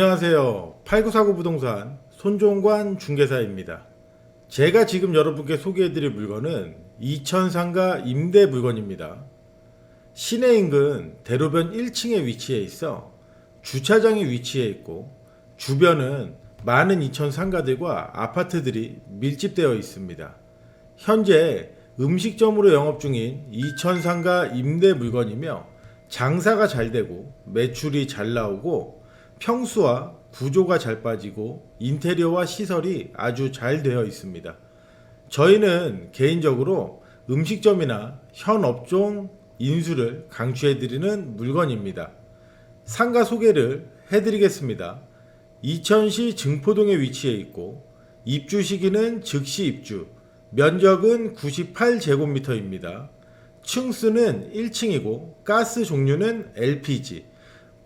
안녕하세요. 8949 부동산 손종관 중개사입니다. 제가 지금 여러분께 소개해드릴 물건은 이천상가 임대 물건입니다. 시내 인근 대로변 1층에 위치해 있어 주차장에 위치해 있고 주변은 많은 이천 상가들과 아파트들이 밀집되어 있습니다. 현재 음식점으로 영업 중인 이천 상가 임대 물건이며 장사가 잘 되고 매출이 잘 나오고 평수와 구조가 잘 빠지고 인테리어와 시설이 아주 잘 되어 있습니다. 저희는 개인적으로 음식점이나 현 업종 인수를 강추해드리는 물건입니다. 상가 소개를 해드리겠습니다. 이천시 증포동에 위치해 있고 입주 시기는 즉시 입주, 면적은 98제곱미터입니다. 층수는 1층이고 가스 종류는 LPG,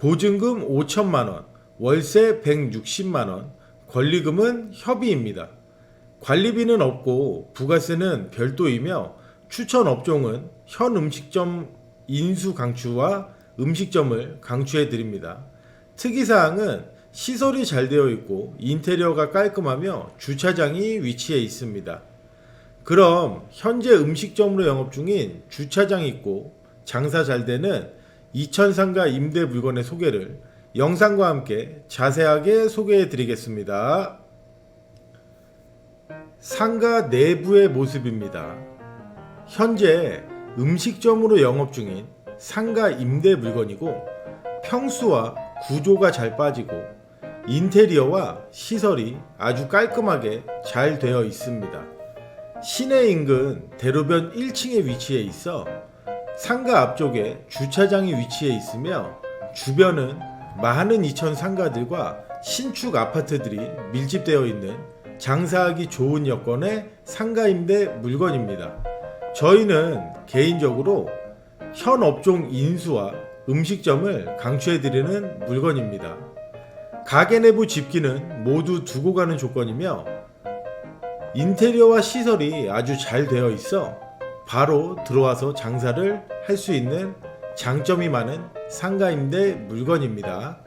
보증금 5천만 원, 월세 160만 원, 권리금은 협의입니다. 관리비는 없고 부가세는 별도이며 추천 업종은 현 음식점 인수 강추와 음식점을 강추해 드립니다. 특이사항은 시설이 잘 되어 있고 인테리어가 깔끔하며 주차장이 위치해 있습니다. 그럼 현재 음식점으로 영업 중인 주차장 있고 장사 잘 되는 이천상가 임대 물건의 소개를 영상과 함께 자세하게 소개해 드리겠습니다. 상가 내부의 모습입니다. 현재 음식점으로 영업 중인 상가 임대 물건이고 평수와 구조가 잘 빠지고 인테리어와 시설이 아주 깔끔하게 잘 되어 있습니다. 시내 인근 대로변 1층에 위치해 있어 상가 앞쪽에 주차장이 위치해 있으며 주변은 많은 이천 상가들과 신축 아파트들이 밀집되어 있는 장사하기 좋은 여건의 상가 임대 물건입니다. 저희는 개인적으로 현 업종 인수와 음식점을 강추해 드리는 물건입니다. 가게 내부 집기는 모두 두고 가는 조건이며 인테리어와 시설이 아주 잘 되어 있어 바로 들어와서 장사를 할 수 있는 장점이 많은 상가임대 물건입니다.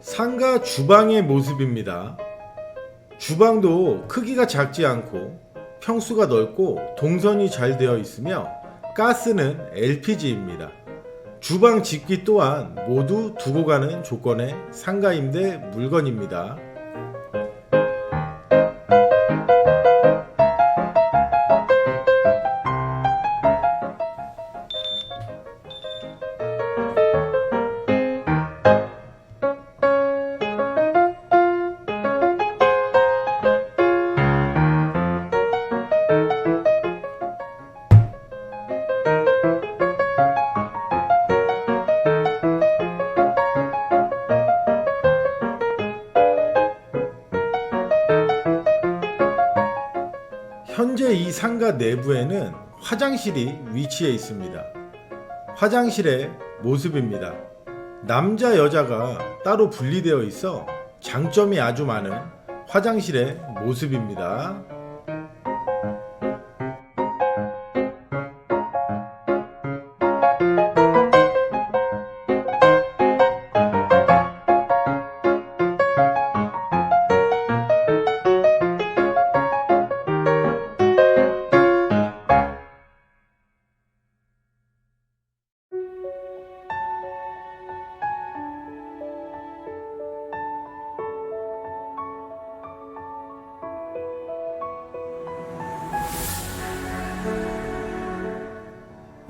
상가 주방의 모습입니다. 주방도 크기가 작지 않고 평수가 넓고 동선이 잘 되어 있으며 가스는 LPG입니다. 주방 집기 또한 모두 두고 가는 조건의 상가임대 물건입니다. 현재 이 상가 내부에는 화장실이 위치해 있습니다. 화장실의 모습입니다. 남자 여자가 따로 분리되어 있어 장점이 아주 많은 화장실의 모습입니다.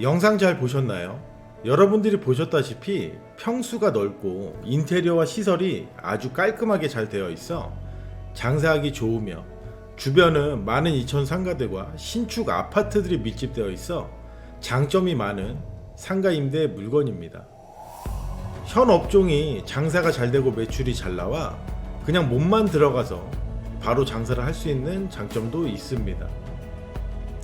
영상 잘 보셨나요? 여러분들이 보셨다시피 평수가 넓고 인테리어와 시설이 아주 깔끔하게 잘 되어 있어 장사하기 좋으며 주변은 많은 이천 상가들과 신축 아파트들이 밀집되어 있어 장점이 많은 상가 임대 물건입니다. 현 업종이 장사가 잘 되고 매출이 잘 나와 그냥 몸만 들어가서 바로 장사를 할 수 있는 장점도 있습니다.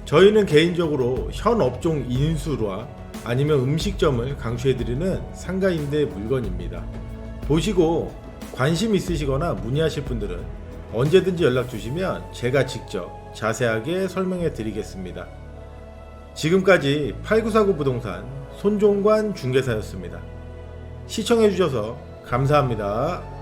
저희는 개인적으로 현 업종 인수와 아니면 음식점을 강추해드리는 상가임대 물건입니다. 보시고 관심 있으시거나 문의하실 분들은 언제든지 연락 주시면 제가 직접 자세하게 설명해 드리겠습니다. 지금까지 8949 부동산 손종관 중개사였습니다. 시청해 주셔서 감사합니다.